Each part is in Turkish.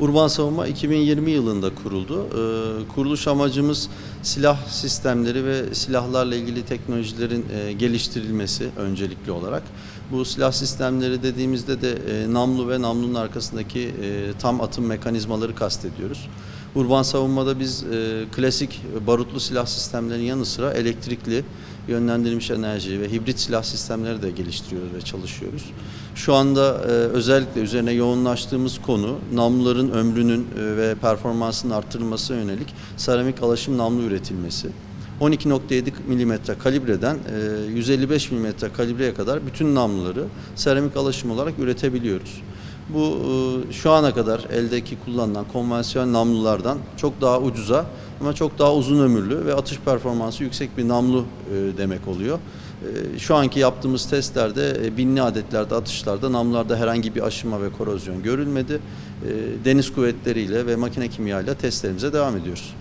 Urban Savunma 2020 yılında kuruldu. Ee, Kuruluş amacımız silah sistemleri ve silahlarla ilgili teknolojilerin e, geliştirilmesi öncelikli olarak. Bu silah sistemleri dediğimizde de e, namlu ve namlunun arkasındaki e, tam atım mekanizmaları kastediyoruz. Urban savunmada biz e, klasik barutlu silah sistemlerinin yanı sıra elektrikli, yönlendirilmiş enerji ve hibrit silah sistemleri de geliştiriyoruz ve çalışıyoruz. Şu anda e, özellikle üzerine yoğunlaştığımız konu namluların ömrünün e, ve performansının arttırılması yönelik seramik alaşım namlu üretilmesi. 12.7 mm kalibreden e, 155 mm kalibreye kadar bütün namluları seramik alaşım olarak üretebiliyoruz. Bu e, şu ana kadar eldeki kullanılan konvansiyonel namlulardan çok daha ucuza ama çok daha uzun ömürlü ve atış performansı yüksek bir namlu e, demek oluyor. E, Şu anki yaptığımız testlerde binli adetlerde atışlarda namlularda herhangi bir aşınma ve korozyon görülmedi. Deniz kuvvetleriyle ve makine kimyayla testlerimize devam ediyoruz.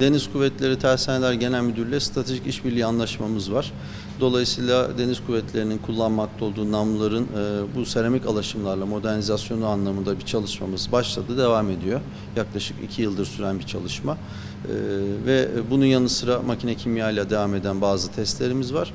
Deniz Kuvvetleri Tersaneler Genel Müdürlüğü stratejik işbirliği anlaşmamız var. Dolayısıyla Deniz Kuvvetleri'nin kullanmakta olduğu namluların e, bu seramik alaşımlarla modernizasyonu anlamında bir çalışmamız başladı, devam ediyor. Yaklaşık iki yıldır süren bir çalışma. E, ve bunun yanı sıra makine kimya ile devam eden bazı testlerimiz var.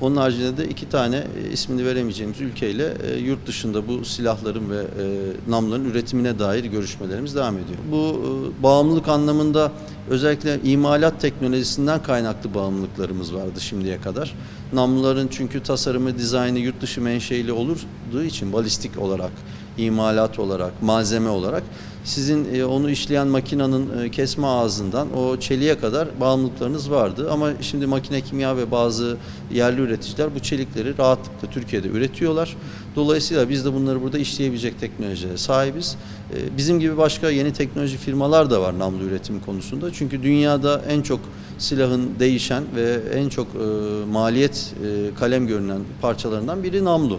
Onun haricinde de iki tane e, ismini veremeyeceğimiz ülkeyle e, yurt dışında bu silahların ve e, namluların üretimine dair görüşmelerimiz devam ediyor. Bu bağımlılık anlamında özellikle imalat teknolojisinden kaynaklı bağımlılıklarımız vardı şimdiye kadar. Namluların çünkü tasarımı, dizaynı yurt dışı menşeili olduğu için balistik olarak, imalat olarak, malzeme olarak sizin e, onu işleyen makinenin e, kesme ağzından o çeliğe kadar bağımlılıklarınız vardı. Ama şimdi makine kimya ve bazı yerli üreticiler bu çelikleri rahatlıkla Türkiye'de üretiyorlar. Dolayısıyla biz de bunları burada işleyebilecek teknolojilere sahibiz. E, Bizim gibi başka yeni teknoloji firmalar da var namlu üretimi konusunda. Çünkü dünyada en çok silahın değişen ve en çok maliyet kalem görünen parçalarından biri namlu.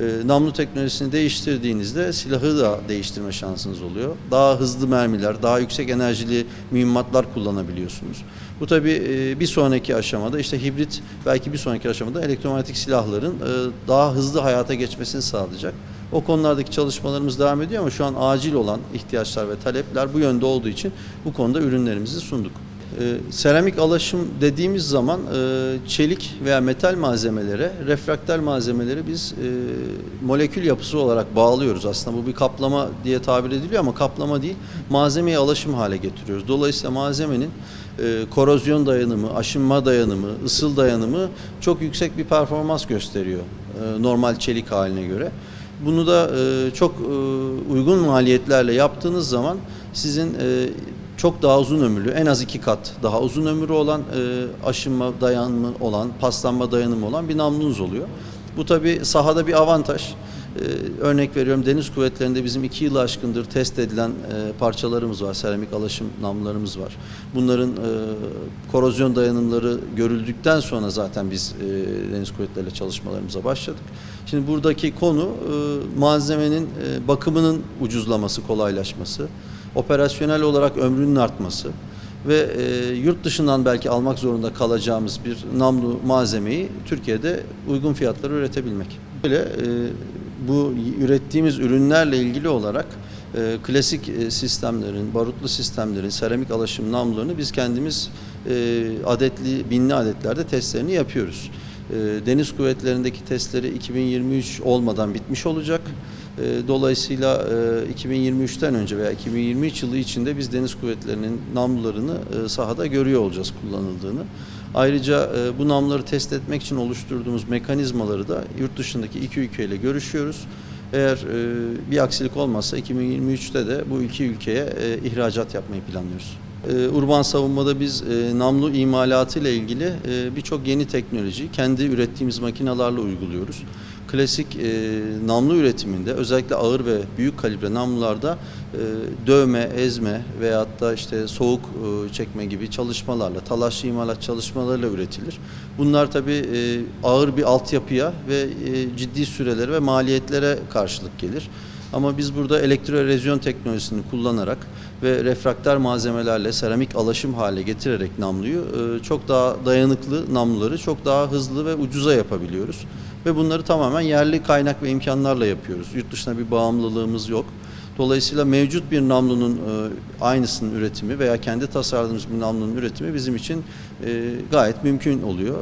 E, namlu teknolojisini değiştirdiğinizde silahı da değiştirme şansınız oluyor. Daha hızlı mermiler, daha yüksek enerjili mühimmatlar kullanabiliyorsunuz. Bu tabii e, bir sonraki aşamada işte hibrit belki bir sonraki aşamada elektromanyetik silahların e, daha hızlı hayata geçmesini sağlayacak. O konulardaki çalışmalarımız devam ediyor ama şu an acil olan ihtiyaçlar ve talepler bu yönde olduğu için bu konuda ürünlerimizi sunduk. Ee, seramik alaşım dediğimiz zaman e, çelik veya metal malzemelere, refraktör malzemeleri biz e, molekül yapısı olarak bağlıyoruz. Aslında bu bir kaplama diye tabir ediliyor ama kaplama değil, malzemeyi alaşım hale getiriyoruz. Dolayısıyla malzemenin e, korozyon dayanımı, aşınma dayanımı, ısıl dayanımı çok yüksek bir performans gösteriyor e, normal çelik haline göre. Bunu da e, çok e, uygun maliyetlerle yaptığınız zaman sizin e, çok daha uzun ömürlü, en az iki kat daha uzun ömrü olan, e, aşınma dayanımı olan, paslanma dayanımı olan bir namlunuz oluyor. Bu tabi sahada bir avantaj. E, örnek veriyorum Deniz Kuvvetleri'nde bizim iki yılı aşkındır test edilen e, parçalarımız var, seramik alaşım namlularımız var. Bunların e, korozyon dayanımları görüldükten sonra zaten biz e, Deniz Kuvvetleri'yle çalışmalarımıza başladık. Şimdi buradaki konu e, malzemenin e, bakımının ucuzlaması, kolaylaşması operasyonel olarak ömrünün artması ve e, yurt dışından belki almak zorunda kalacağımız bir namlu malzemeyi Türkiye'de uygun fiyatlara üretebilmek. Böyle e, bu ürettiğimiz ürünlerle ilgili olarak e, klasik e, sistemlerin, barutlu sistemlerin, seramik alaşım namlularını biz kendimiz e, adetli, binli adetlerde testlerini yapıyoruz. E, Deniz kuvvetlerindeki testleri 2023 olmadan bitmiş olacak. E, Dolayısıyla e, 2023'ten önce veya 2023 yılı içinde biz Deniz Kuvvetleri'nin namlularını e, sahada görüyor olacağız kullanıldığını. Ayrıca e, bu namluları test etmek için oluşturduğumuz mekanizmaları da yurt dışındaki iki ülkeyle görüşüyoruz. Eğer e, bir aksilik olmazsa 2023'te de bu iki ülkeye e, ihracat yapmayı planlıyoruz. E, Urban savunmada biz e, namlu imalatı ile ilgili e, birçok yeni teknoloji kendi ürettiğimiz makinalarla uyguluyoruz. Klasik e, namlu üretiminde özellikle ağır ve büyük kalibre namlularda e, dövme, ezme veyahut da işte soğuk e, çekme gibi çalışmalarla, talaşlı imalat çalışmalarıyla üretilir. Bunlar tabii e, ağır bir altyapıya ve e, ciddi sürelere ve maliyetlere karşılık gelir. Ama biz burada elektroerozyon teknolojisini kullanarak ve refraktör malzemelerle seramik alaşım hale getirerek namluyu e, çok daha dayanıklı namluları çok daha hızlı ve ucuza yapabiliyoruz. Ve bunları tamamen yerli kaynak ve imkanlarla yapıyoruz. Yurt dışına bir bağımlılığımız yok. Dolayısıyla mevcut bir namlunun e, aynısının üretimi veya kendi tasarladığımız bir namlunun üretimi bizim için e, gayet mümkün oluyor.